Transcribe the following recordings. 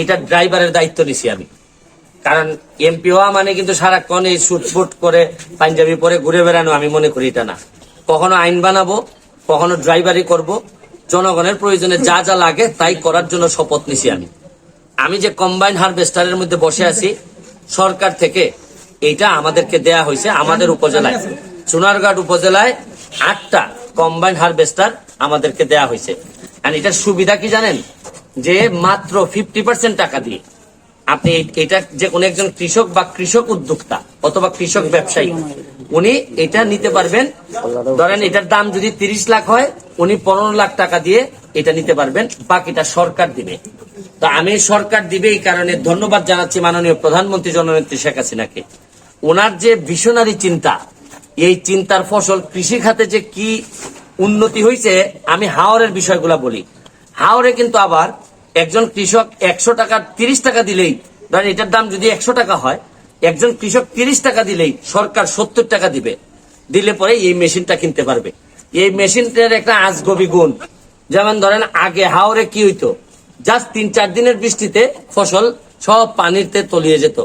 এটা ড্রাইভারের দায়িত্ব নিছি আমি। কারণ এমপি হওয়া মানে কিন্তু সারাক্ষণ এই শুটফুট করে পাঞ্জাবি পরে ঘুরে বেড়ানো আমি মনে করি এটা না। কখনো আইন বানাবো, কখনো ড্রাইভারি করব। জনগণের প্রয়োজনে যা যা লাগে তাই করার জন্য শপথ নিছি আমি। আমি যে কম্বাইন হারভেস্টারের মধ্যে বসে আছি, সরকার থেকে এটা আমাদেরকে দেয়া হয়েছে আমাদের উপজেলায়। সোনারঘাট উপজেলায় আটটা কম্বাইন হারভেস্টার আমাদেরকে দেয়া হয়েছে। এটার সুবিধা কি জানেন? যে মাত্র ফিফটি পার্সেন্ট টাকা দিয়ে আপনি এটা যে কোনো একজন কৃষক বা কৃষক উদ্যোক্তা অথবা কৃষক ব্যবসায়ী, উনি এটা নিতে পারবেন। ধরেন এটার দাম যদি তিরিশ লাখ হয়, উনি পনেরো লাখ টাকা দিয়ে এটা নিতে পারবেন, বাকিটা সরকার দিবে। তো আমি সরকার দিবে এই কারণে ধন্যবাদ জানাচ্ছি মাননীয় প্রধানমন্ত্রী জননেত্রী শেখ হাসিনাকে। ওনার যে ভিশনারি চিন্তা, এই চিন্তার ফসল কৃষি খাতে যে কি উন্নতি হয়েছে আমি হাওরের বিষয়গুলা বলি। হাওরে কিন্তু আবার একজন কৃষক একশো টাকা, তিরিশ টাকা দিলেই, ধরেন এটার দাম যদি একশো টাকা হয়, একজন কৃষক তিরিশ টাকা দিলেই সরকার সত্তর টাকা দিবে। দিলে পরে এই মেশিনটা কিনতে পারবে। এই মেশিনটার একটা আজগবি গুণ। যেমন ধরেন, আগে হাওরে কি হইতো? জাস্ট তিন চার দিনের বৃষ্টিতে ফসল সব পানিতে তলিয়ে যেত।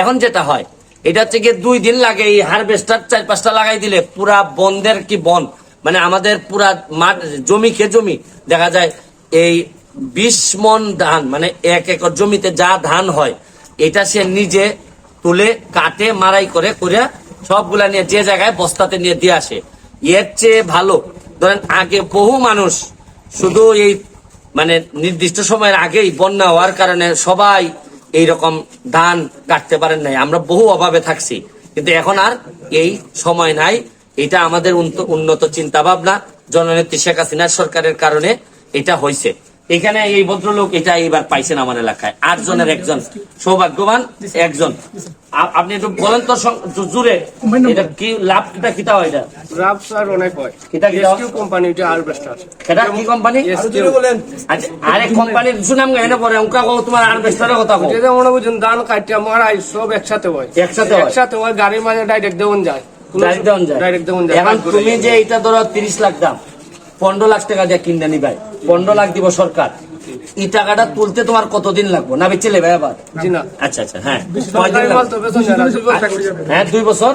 এখন যেটা হয়, এটা হচ্ছে গিয়ে দুই দিন লাগে এই হারভেস্টার চার পাঁচটা লাগাই দিলে পুরা বন্ধের কি বন? মানে আমাদের পুরা মাঠ, জমি কে জমি, দেখা যায় এই বিশ মন ধান মানে এক একর জমিতে যা ধান হয়, এটা সে নিজে তুলে কাটে মারাই করে করে সবগুলা নিয়ে যে জায়গায় বস্তাতে নিয়ে দিয়ে আসে। এর চেয়ে ভালো, ধরেন আগে বহু মানুষ শুধু এই মানে নির্দিষ্ট সময়ের আগেই বন্যা হওয়ার কারণে সবাই এই রকম ধান কাটতে পারেন নাই। আমরা বহু অভাবে থাকছি। কিন্তু এখন আর এই সময় নাই। এটা আমাদের উন্নত চিন্তা ভাবনা জননেত্রী শেখ হাসিনার সরকারের কারণে এটা হয়েছে এখানে এই ভদ্রলোক এটা এইবার পাইছেন আমার এলাকায় আট জনের একজন। সৌভাগ্যবান একজন। আপনি একটু বলেন তো জুড়ে। এটা কি কিতা হয় এটা? রাব স্যার অনেক হয়। কিতা কিতা? এসকিউ কোম্পানি এটা হারভেস্টার এটা কি কোম্পানি এসকিউ আচ্ছা আরে কোম্পানির সুনাম গাইনে পরে অঙ্কা কও তোমার আনভেস্টারের কথা কও। এটা মনে বুঝুন ধান কাটিয়া মারাই সব একসাথে হয়। একসাথে হয়? একসাথে হয় গাড়ির মাঝে ডাইরেক্ট দেওয়ান যায়। ডাইরেক্ট দেওয়ান যায়? ডাইরেক্ট দেওয়ান যায়। এখন তুমি যে এটা ধরো তিরিশ লাখ দাম পনেরো লাখ টাকা দিয়ে কিনে নিবাই। পনেরো লাখ দিব সরকার। এই টাকাটা তুলতে তোমার কতদিন লাগবে? না বেচে নেবে আবার? আচ্ছা আচ্ছা হ্যাঁ। হ্যাঁ দুই বছর?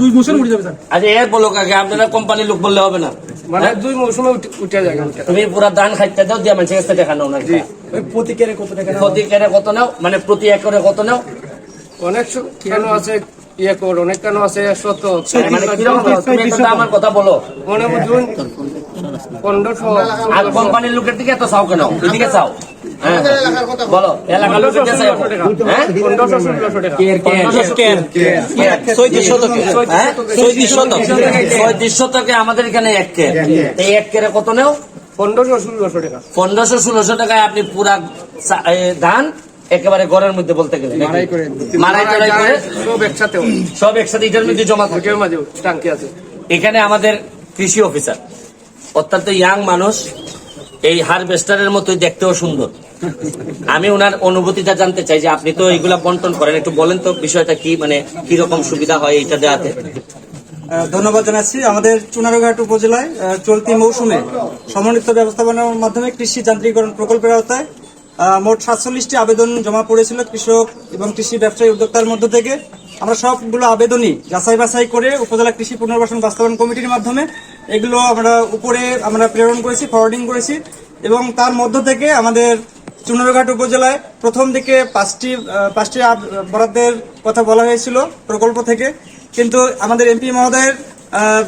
দুই বছর উঠে যাবে। আচ্ছা এর বলো কাকে? আপনারা কোম্পানির লোক বললে হবে না। মানে দুই মৌসুমে উঠে- উঠে তুমি পুরা ধান খাইতে দাও দিয়ে মানুষের কাছে দেখা নাও না ওই প্রতি কেরে কত টাকা প্রতি কেরে কত নাও? মানে প্রতি একরে কত নাও? অনেক কেন আছে ইয়ে কর অনেক কেন আছে শত মানে আমার কথা বলো। মনে বুঝুন পনেরোশো আর কোম্পানির লোকের দিকে এত চাও কেন? এদিকে চাও। হ্যাঁ। বলো এলাকার লোকের দিকে চাও হ্যাঁ? পনেরোশো ষোলোশো টাকা। ছয়ত্রিশ শতকে। হ্যাঁ? ছয়ত্রিশ শতক। ছয়ত্রিশ শতকে। আমাদের এখানে এক কে। এই এক কেরে কত নেও? পনেরোশো ষোলোশো টাকা। পনেরোশো ষোলোশো টাকায় আপনি পুরা ধান একেবারে ঘরের মধ্যে বলতে গেলে মারাই টারাই করে সব একসাথে সব একসাথে এটার মধ্যে জমা থাকে। এখানে আমাদের কৃষি অফিসার। অত্যন্ত ইয়াং মানুষ, এই হারভেস্টারের মতোই দেখতেও সুন্দর। আমি ওনার অনুভূতিটা জানতে চাই যে আপনি তো এইগুলা বন্টন করেন, একটু বলেন তো বিষয়টা কি মানে কি রকম সুবিধা হয় এইটা দেওয়াতে? ধন্যবাদ জানাচ্ছি। আমাদের চুনারঘাট উপজেলায় চলতি মৌসুমে সমন্বিত ব্যবস্থাপনার মাধ্যমে কৃষি যান্ত্রিকরণ প্রকল্পের আওতায় মোট সাতচল্লিশটি আবেদন জমা পড়েছিল কৃষক এবং কৃষি ব্যবসায়ী উদ্যোক্তার মধ্য থেকে। আমরা সবগুলো আবেদনই যাচাই বাছাই করে উপজেলা কৃষি পুনর্বাসন বাস্তবায়ন কমিটির মাধ্যমে এগুলো আমরা উপরে আমরা প্রেরণ করেছি ফরওয়ার্ডিং করেছি এবং তার মধ্য থেকে আমাদের চুনারঘাট উপজেলায় প্রথম দিকে পাঁচটি পাঁচটি বরাদ্দের কথা বলা হয়েছিল প্রকল্প থেকে। কিন্তু আমাদের এমপি মহোদয়ের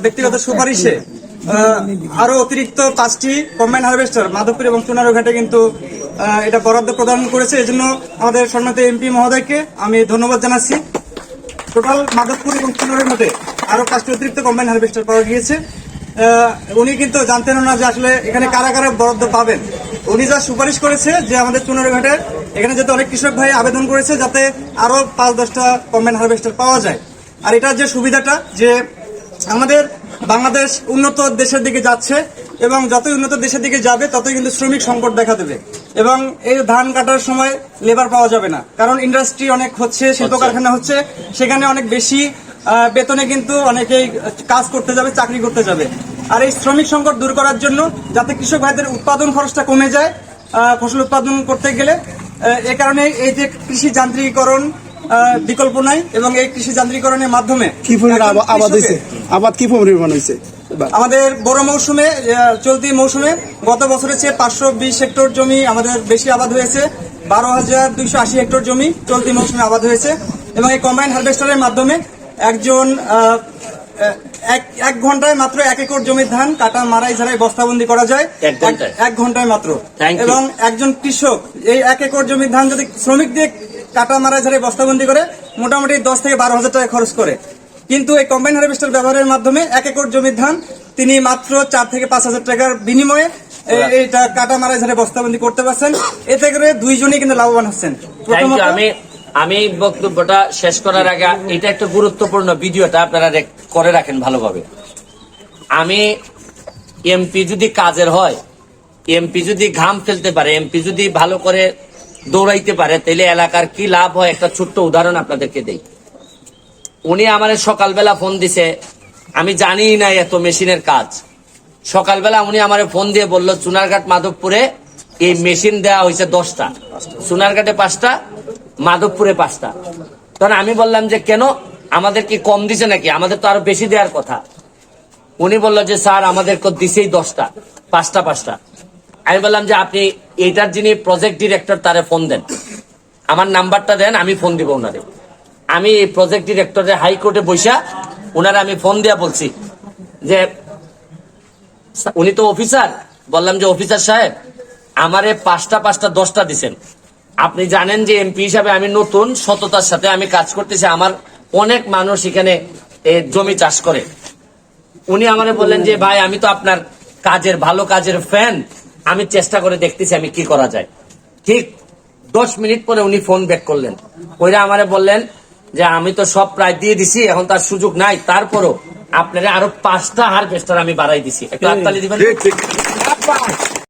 ব্যক্তিগত সুপারিশে আহ, আরও অতিরিক্ত পাঁচটি কম্বাইন হারভেস্টার মাধবপুর এবং চুনারঘাটে কিন্তু এটা বরাদ্দ প্রদান করেছে। এজন্য আমাদের সম্মানিত এমপি মহোদয়কে আমি ধন্যবাদ জানাচ্ছি। টোটাল মাধবপুর এবং চুনারঘাটে আরও পাঁচটি অতিরিক্ত কম্বাইন হারভেস্টার পাওয়া গিয়েছে। উনি কিন্তু জানতেন না যে আসলে এখানে কারা কারা বরাদ্দ পাবেন। উনি যা সুপারিশ করেছে যে আমাদের চুনারঘাটে এখানে যাতে অনেক কৃষক ভাই আবেদন করেছে যাতে আরও পাঁচ দশটা কম্বাইন হারভেস্টার পাওয়া যায়। আর এটার যে সুবিধাটা যে আমাদের বাংলাদেশ উন্নত দেশের দিকে যাচ্ছে এবং যতই উন্নত দেশের দিকে যাবে, ততই কিন্তু শ্রমিক সংকট দেখা দেবে। এবং এই ধান কাটার সময় লেবার পাওয়া যাবে না। কারণ ইন্ডাস্ট্রি অনেক হচ্ছে শিল্প কারখানা হচ্ছে সেখানে অনেক বেশি বেতনে কিন্তু অনেকেই কাজ করতে যাবে চাকরি করতে যাবে। আর এই শ্রমিক সংকট দূর করার জন্য যাতে কৃষক ভাইদের উৎপাদন খরচটা কমে যায় ফসল উৎপাদন করতে গেলে এ কারণে এই যে কৃষি যান্ত্রিকীকরণ বিকল্প নাই এবং এই কৃষি যান্ত্রিকরণের মাধ্যমে কি পরিমাণ আবাদ হয়েছে আবাদ কি পরিমাণ হয়েছে? আমাদের বড় মৌসুমে চলতি মৌসুমে গত বছরের চেয়ে পাঁচশো বিশ হেক্টর জমি আমাদের বেশি আবাদ হয়েছে। বারো হাজার দুইশো আশি হেক্টর জমি চলতি মৌসুমে আবাদ হয়েছে এবং এই কম্বাইন হারভেস্টারের মাধ্যমে একজন এক এক ঘন্টায় মাত্র এক একর জমির ধান কাটা মারাই ঝাড়াই বস্তাবন্দি করা যায়। এক ঘন্টায়? মাত্র। এবং একজন কৃষক এই এক একর জমির ধান যদি শ্রমিক দিয়ে কাটা মারাই ঝাড়াই বস্তাবন্দি করে মোটামুটি দশ থেকে বারো হাজার টাকা খরচ করে। কিন্তু এই কম্বাইন হারভেস্টার ব্যবহারের মাধ্যমে এক একর জমির ধান তিনি মাত্র চার থেকে পাঁচ হাজার টাকার বিনিময়ে এইটা কাটা মারাই ঝাড়াই বস্তাবন্দি করতে পারছেন। এতে করে দুইজনই কিন্তু লাভবান হচ্ছেন। প্রথমত আমি আমি এই বক্তব্যটা শেষ করার আগে এটা একটা গুরুত্বপূর্ণ ভিডিওটা আপনারা করে রাখেন ভালোভাবে। আমি এমপি যদি কাজের হয় এমপি যদি ঘাম ফেলতে পারে এমপি যদি ভালো করে দৌড়াইতে পারে তাহলে এলাকার কি লাভ হয়? একটা ছোট্ট উদাহরণ আপনাদেরকে দেই। উনি আমার সকালবেলা ফোন দিছে, আমি জানি না এত মেশিনের কাজ। সকালবেলা উনি আমার ফোন দিয়ে বলল, চুনারঘাট মাধবপুরে এই মেশিন দেওয়া হয়েছে দশটা। সোনারঘাটে পাঁচটা, মাধবপুরে পাঁচটা। তখন আমি বললাম যে, কেন? আমাদের কি কম দিছে নাকি? আমাদের তো আরও বেশি দেওয়ার কথা। উনি বলল যে, স্যার, আমাদের দিছেই দশটা, পাঁচটা পাঁচটা। আমি বললাম যে, আপনি এইটার যিনি প্রজেক্ট ডিরেক্টর তারে ফোন দেন। আমার নাম্বারটা দেন, আমি ফোন দিব ওনারে। আমি প্রজেক্ট ডিরেক্টরে হাইকোর্টে বৈশা ওনারা আমি ফোন দিয়া বলছি যে, উনি তো অফিসার বললাম যে অফিসার সাহেব, আমারে পাঁচটা পাঁচটা দশটা দিছেন। আপনি জানেন যে এমপি হিসাবে আমি নতুন, সততার সাথে আমি কাজ করতেছি, আমার অনেক মানুষ এখানে জমি চাষ করে। উনি আমারে বললেন যে, ভাই, আমি তো আপনার কাজের, ভালো কাজের ফ্যান আমি চেষ্টা করে দেখতেছি আমি কি করা যায়। ঠিক দশ মিনিট পরে উনি ফোন ব্যাক করলেন। ওইরা আমারে বললেন যে আমি তো সব প্রায় দিয়ে দিছি এখন তার সুযোগ নাই। তারপরও আপনারা আরও পাঁচটা হারভেস্টার আমি বাড়াই দিছি। একটু হাততালি দিবেন?